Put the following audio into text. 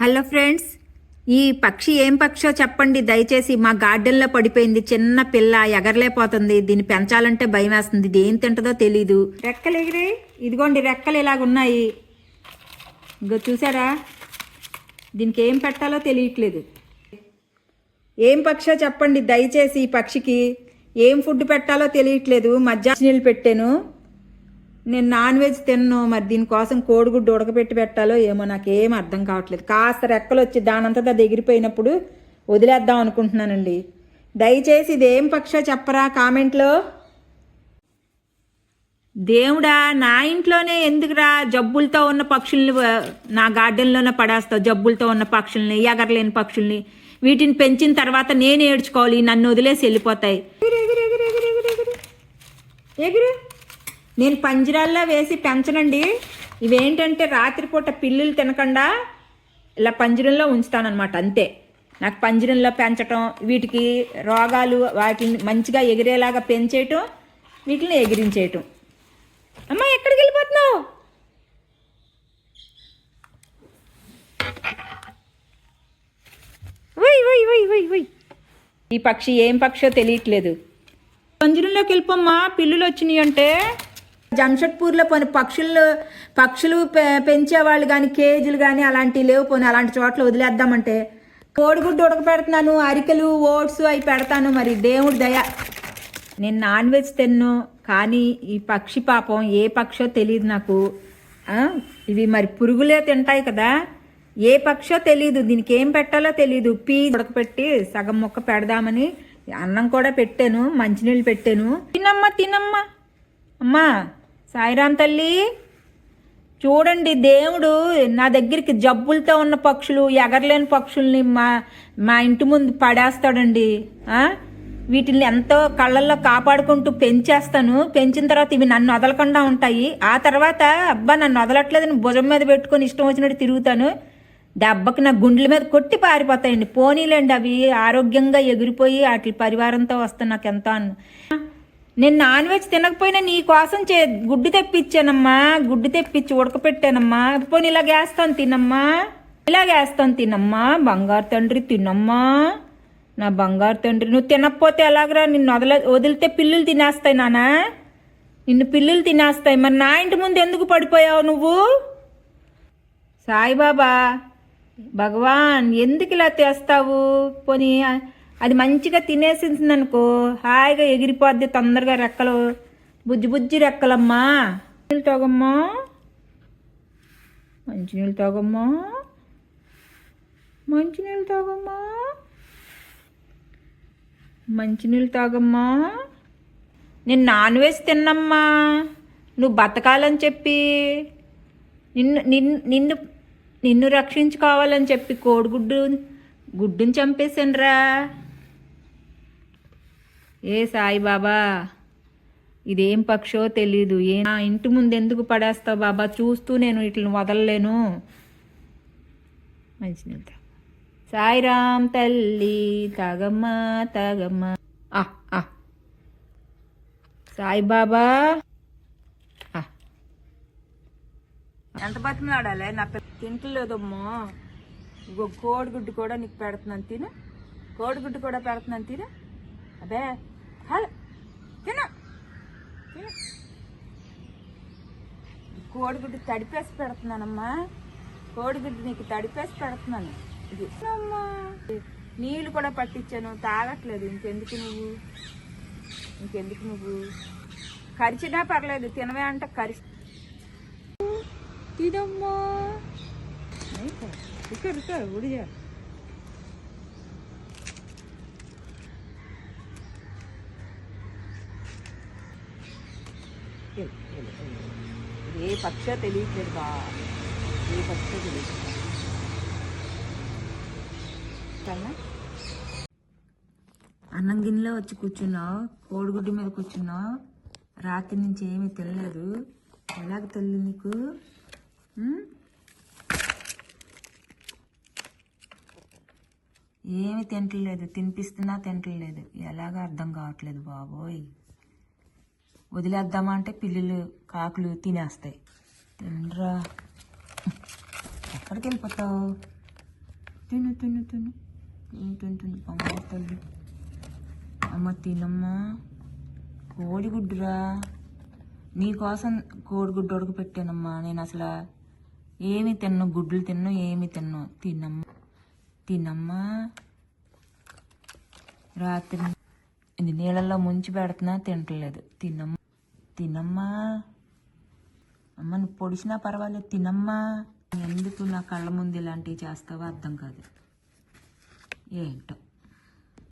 Hello friends ఈ పక్షి ఏం పక్షో చెప్పండి. దయచేసి మా గార్డెన్లో పడిపోయింది చిన్న పిల్ల ఎగరలేపోతుంది దీన్ని పెంచాలంటే భయం వేస్తుంది. ఇది ఏం తింటుందో తెలీదు. రెక్కలు ఎగిరే? ఇదిగోండి రెక్కలు ఇలాగున్నాయి ఇంకో చూసారా? దీనికి ఏం పెట్టాలో తెలియట్లేదు. ఏం పక్షో చెప్పండి. దయచేసి ఈ పక్షికి ఏం ఫుడ్ పెట్టాలో తెలియట్లేదు. మధ్యాహ్నం నీళ్ళు పెట్టాను. నేను నాన్ వెజ్ తిన్ను మరి దీనికోసం కోడిగుడ్డు ఉడకబెట్టి పెట్టాలో ఏమో నాకేం అర్థం కావట్లేదు. కాస్త రెక్కలు వచ్చి దానంతటా అది ఎగిరిపోయినప్పుడు వదిలేద్దాం అనుకుంటున్నానండి. దయచేసి ఇది ఏం చెప్పరా కామెంట్లో? దేవుడా నా ఇంట్లోనే ఎందుకురా జబ్బులతో ఉన్న పక్షుల్ని నా గార్డెన్లోనే పడేస్తావు జబ్బులతో ఉన్న పక్షుల్ని ఎగరలేని పక్షుల్ని. వీటిని పెంచిన తర్వాత నేను ఏడ్చుకోవాలి నన్ను వదిలేసి వెళ్ళిపోతాయి. ఎగురు, నేను పంజరాల్లో వేసి పెంచనండి. ఇవేంటంటే రాత్రిపూట పిల్లులు తినకుండా ఇలా పంజరంలో ఉంచుతానమాట అంతే. నాకు పంజరంలో పెంచటం వీటికి రోగాలు వాటిని మంచిగా ఎగిరేలాగా పెంచేయటం వీటిని ఎగిరించేయటం. అమ్మ ఎక్కడికి వెళ్ళిపోతున్నావు? ఓయ్ ఈ పక్షి ఏం పక్షో తెలియట్లేదు. పంజరంలోకి వెళ్ళిపోమ్మా పిల్లులు వచ్చినాయి అంటే జంషెడ్పూర్లో పోని పక్షులు పక్షులు పె- పెంచేవాళ్ళు కానీ కేజీలు కానీ అలాంటివి లేవు పోనీ. అలాంటి చోట్ల వదిలేద్దామంటే కోడిగుడ్డు ఉడకపెడుతున్నాను అరికెలు ఓట్స్ అవి పెడతాను. మరి దేవుడి దయ. నేను నాన్ వెజ్ తిన్ను కానీ ఈ పక్షి పాపం ఏ పక్షో తెలియదు నాకు. ఇవి మరి పురుగులే తింటాయి కదా. ఏ పక్షో తెలియదు దీనికి ఏం పెట్టాలో తెలియదు పీ ఉడకపెట్టి సగం ముక్క పెడదామని అన్నం కూడా పెట్టాను మంచినీళ్ళు పెట్టాను. తినమ్మా తినమ్మా. అమ్మా సాయిరాం తల్లి చూడండి దేవుడు నా దగ్గరికి జబ్బులతో ఉన్న పక్షులు ఎగరలేని పక్షుల్ని మా మా ఇంటి ముందు పడేస్తాడండి. వీటిని ఎంతో కళ్ళల్లో కాపాడుకుంటూ పెంచేస్తాను. పెంచిన తర్వాత ఇవి నన్ను వదలకుండా ఉంటాయి. ఆ తర్వాత అబ్బా నన్ను వదలట్లేదని భుజం మీద పెట్టుకొని ఇష్టం వచ్చినట్టు తిరుగుతాను. దెబ్బకి నా గుండెల మీద కొట్టి పారిపోతాయండి. పోనీలేండి అవి ఆరోగ్యంగా ఎగిరిపోయి వాటి పరివారంతో వస్తాను నాకు ఎంతో అన్న నేను నాన్ వెజ్ తినకపోయినా నీ కోసం చే గుడ్డు తెప్పించానమ్మా గుడ్డు తెప్పించి ఉడకపెట్టానమ్మా. పోనీ ఇలా వేస్తాను తినమ్మా. ఇలా వేస్తాను తినమ్మా. బంగారు తండ్రి తినమ్మా. నా బంగారు తండ్రి నువ్వు తినకపోతే ఎలాగరా? నిన్ను వదల వదిలితే పిల్లులు తినేస్తాయి నానా. నిన్ను పిల్లులు తినేస్తాయి. మరి నా ఇంటి ముందు ఎందుకు పడిపోయావు నువ్వు? సాయిబాబా భగవాన్ ఎందుకు ఇలా తెస్తావు పోనీ అది మంచిగా తినేసింది అనుకో హాయిగా ఎగిరిపోద్ది తొందరగా రెక్కలు. బుజ్జి బుజ్జి రెక్కలమ్మా. నీళ్ళు తోగమ్మా. మంచినీళ్ళు తాగమ్మా. మంచినీళ్ళు తాగమ్మా. మంచినీళ్ళు తాగమ్మా. నేను నాన్ వెజ్ తిన్నమ్మా. నువ్వు బతకాలని చెప్పి. నిన్ను నిన్ను నిన్ను నిన్ను రక్షించుకోవాలని చెప్పి కోడిగుడ్డు గుడ్డుని చంపేసిండ్రా ఏ సాయిబాబా ఇదేం పక్షో తెలీదు. ఏ నా ఇంటి ముందు ఎందుకు పడేస్తావు బాబా? చూస్తూ నేను వీటిని వదలలేను. మంచినీళ్ళు తాగు. సాయిరామ్ తల్లి తగమ్మా తగమ్మా. ఆ, ఆ. సాయిబాబా ఆ. ఎంత బతిమలాడాలి? నా పిల్ల తింటలేదమ్మో. ఇంకో కోడిగుడ్డు కూడా నీకు పెడుతున్నాను తిను. కోడిగుడ్డు కూడా పెడుతున్నాను తిను. అదే హలో. తిన. కోడిగుడ్డు తడిపేసి పెడుతున్నానమ్మా. కోడిగుడ్డు నీకు తడిపేసి పెడుతున్నాను. ఇది. అమ్మా. నీళ్ళు కూడా పట్టించాను. తాగట్లేదు. ఇంకెందుకు నువ్వు? ఇంకెందుకు నువ్వు? కరిచినా పర్లేదు. తినవే అంట కరిచి. తినమ్మా. ఇక్కడ ఇక్కడ ఉడిజా ఏ పక్ష తెలియట్లేదు బా. ఏ పక్ష తెలియట్లేదు. అన్నం గిన్నెలో వచ్చి కూర్చున్నావు కోడిగుడ్డు మీద కూర్చున్నావు రాత్రి నుంచి ఏమీ తెలియదు ఎలాగ తెలియదు నీకు? ఏమి తింటలేదు. తినిపిస్తున్నా తింటలేదు. ఎలాగ అర్థం కావట్లేదు బాబోయ్. వదిలేద్దామా అంటే పిల్లులు కాకులు తినేస్తాయి. తినరా? ఎక్కడికి వెళ్ళిపోతావు? తిను తిను తిను. తిను తిను తిను. తల్లి. అమ్మ తినమ్మా. కోడిగుడ్డురా. నీకోసం కోడిగుడ్డు ఉడక పెట్టానమ్మా. నేను అసలు ఏమి తిన్ను? గుడ్లు తిన్ను ఏమి తిన్ను? తినమ్మా. తినమ్మా. రాత్రి ఇది నీళ్ళల్లో ముంచి పెడుతున్నా తింటలేదు. తినమ్మ తినమ్మా అమ్మ నువ్వు పొడిచినా పర్వాలేదు తినమ్మా ఎందుకు నా కళ్ళ ముందు ఇలాంటివి చేస్తావో అర్థం కాదు. ఏంటో.